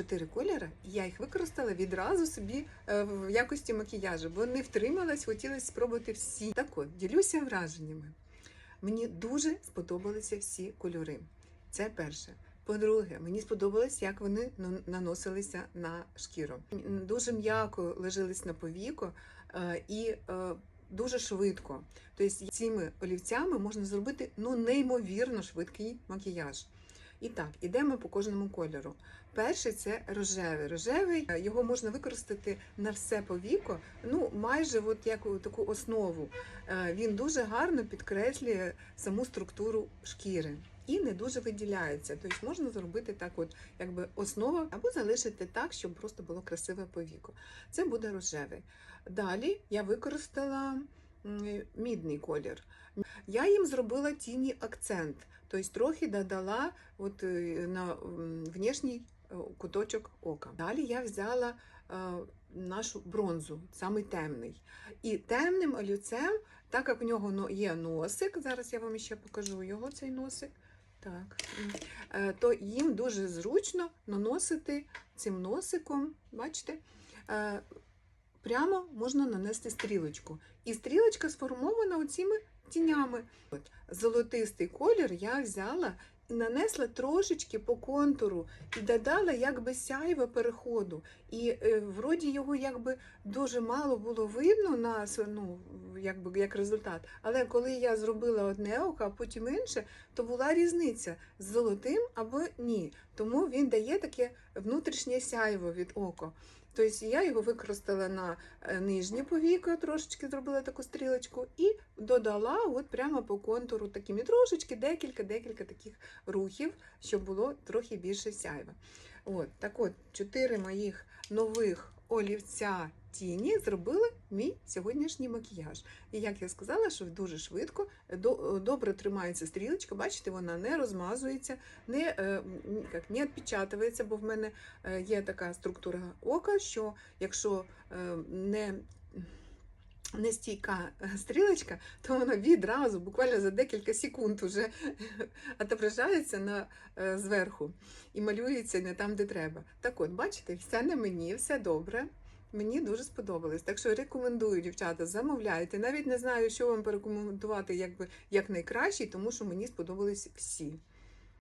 чотири кольори, і я їх використала відразу собі е, в якості макіяжу, бо не втрималась, хотілося спробувати всі. Так от, ділюся враженнями. Мені дуже сподобалися всі кольори. Це перше. По-друге, мені сподобалось, як вони наносилися на шкіру. Дуже м'яко лежились на повіку е, і е, дуже швидко. Тобто цими олівцями можна зробити ну, неймовірно швидкий макіяж. І так, ідемо по кожному кольору. Перший це рожевий. Рожевий е, його можна використати на все повіко, ну майже от як таку основу. Е, Він дуже гарно підкреслює саму структуру шкіри і не дуже виділяється. Тобто можна зробити так, от якби основа, або залишити так, щоб просто було красиве повіко. Це буде рожевий. Далі я використала мідний колір. Я їм зробила тіні акцент, тобто трохи додала от, е, на внешній е, куточок ока. Далі я взяла е, нашу бронзу, самий темний. І темним олівцем, так як в нього є носик, зараз я вам ще покажу його, цей носик. Так, то їм дуже зручно наносити цим носиком, бачите, прямо можна нанести стрілочку. І стрілочка сформована оціми тінями. От, золотистий колір я взяла нанесла трошечки по контуру і додала якби сяйво переходу. І е, вроді його якби дуже мало було видно на ну, якби як результат. Але коли я зробила одне око, а потім інше, то була різниця з золотим або ні. Тому він дає таке внутрішнє сяйво від ока. Тобто я його використала на е, нижнє повіко, трошечки зробила таку стрілочку, і додала от прямо по контуру такими трошечки, декілька-декілька таких рухів, щоб було трохи більше сяйва. От, так от, чотири моїх нових олівця тіні зробили мій сьогоднішній макіяж. І як я сказала, що дуже швидко, до- добре тримається стрілочка, бачите, вона не розмазується, не, е, як, не відпечатується, бо в мене е, є така структура ока, що якщо е, не нестійка е, стрілочка, то вона відразу, буквально за декілька секунд вже отображається на, е, зверху і малюється не там, де треба. Так от, бачите, все на мені, все добре. Мені дуже сподобалось. Так що рекомендую, дівчата, замовляйте. Навіть не знаю, що вам порекомендувати якби, як найкращий, тому що мені сподобались всі.